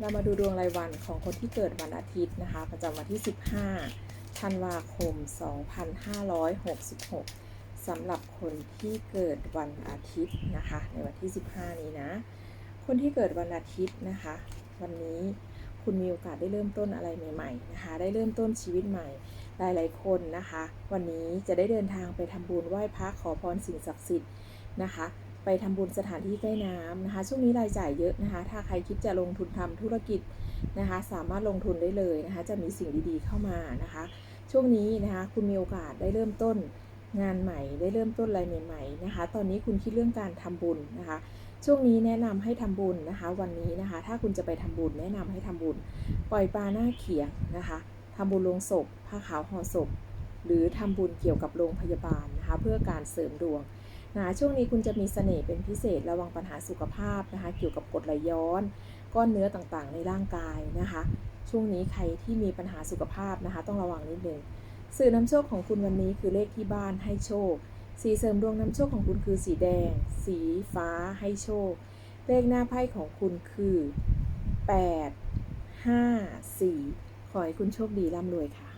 เรามาดูดวงรายวันของคนที่เกิดวันอาทิตย์นะคะ ประจำวันที่ 15 ธันวาคม 2566 สำหรับคนที่เกิดวันอาทิตย์นะคะ ในวันที่ 15 นี้นะ คนที่เกิดวันอาทิตย์นะคะ วันนี้คุณมีโอกาสได้เริ่มต้นอะไรใหม่ๆนะคะ ได้เริ่มต้นชีวิตใหม่ หลายๆคนนะคะ วันนี้จะได้เดินทางไปทำบุญไหว้พระขอพรสิ่งศักดิ์สิทธิ์ นะคะ ไปทำบุญสถานที่ใกล้น้ำนะคะ ช่วงนี้รายจ่ายเยอะนะคะ ถ้าใครคิดจะลงทุนทำธุรกิจนะคะ สามารถลงทุนได้เลยนะคะ จะมีสิ่งดีๆเข้ามานะคะ ช่วงนี้นะคะ คุณมีโอกาสได้เริ่มต้นงานใหม่ ได้เริ่มต้นอะไรใหม่ๆนะคะ ตอนนี้คุณคิดเรื่องการทำบุญนะคะช่วงนี้แนะนำให้ทำบุญนะคะ วันนี้นะคะ ถ้าคุณจะไปทำบุญแนะนำให้ทำบุญ ปล่อยปลาหน้าเขียงนะคะทำบุญลงศพผ้าขาวห่อศพ หรือทำบุญเกี่ยวกับโรงพยาบาลนะคะ เพื่อการเสริมดวง นะช่วงนี้คุณจะมีเสน่ห์เป็นพิเศษระวังปัญหาสุขภาพนะคะ เกี่ยวกับกรดไหลย้อน ก้อนเนื้อต่างๆ ในร่างกายนะคะ ช่วงนี้ใครที่มีปัญหาสุขภาพนะคะ ต้องระวังนิดนึงสื่อนำโชคของคุณวันนี้คือเลขที่บ้านให้โชค สีเสริมดวงนำโชคของคุณคือสีแดง สีฟ้าให้โชค เลขหน้าไพ่ของคุณคือ 8 5 4 ขอให้คุณโชคดีร่ำรวยค่ะ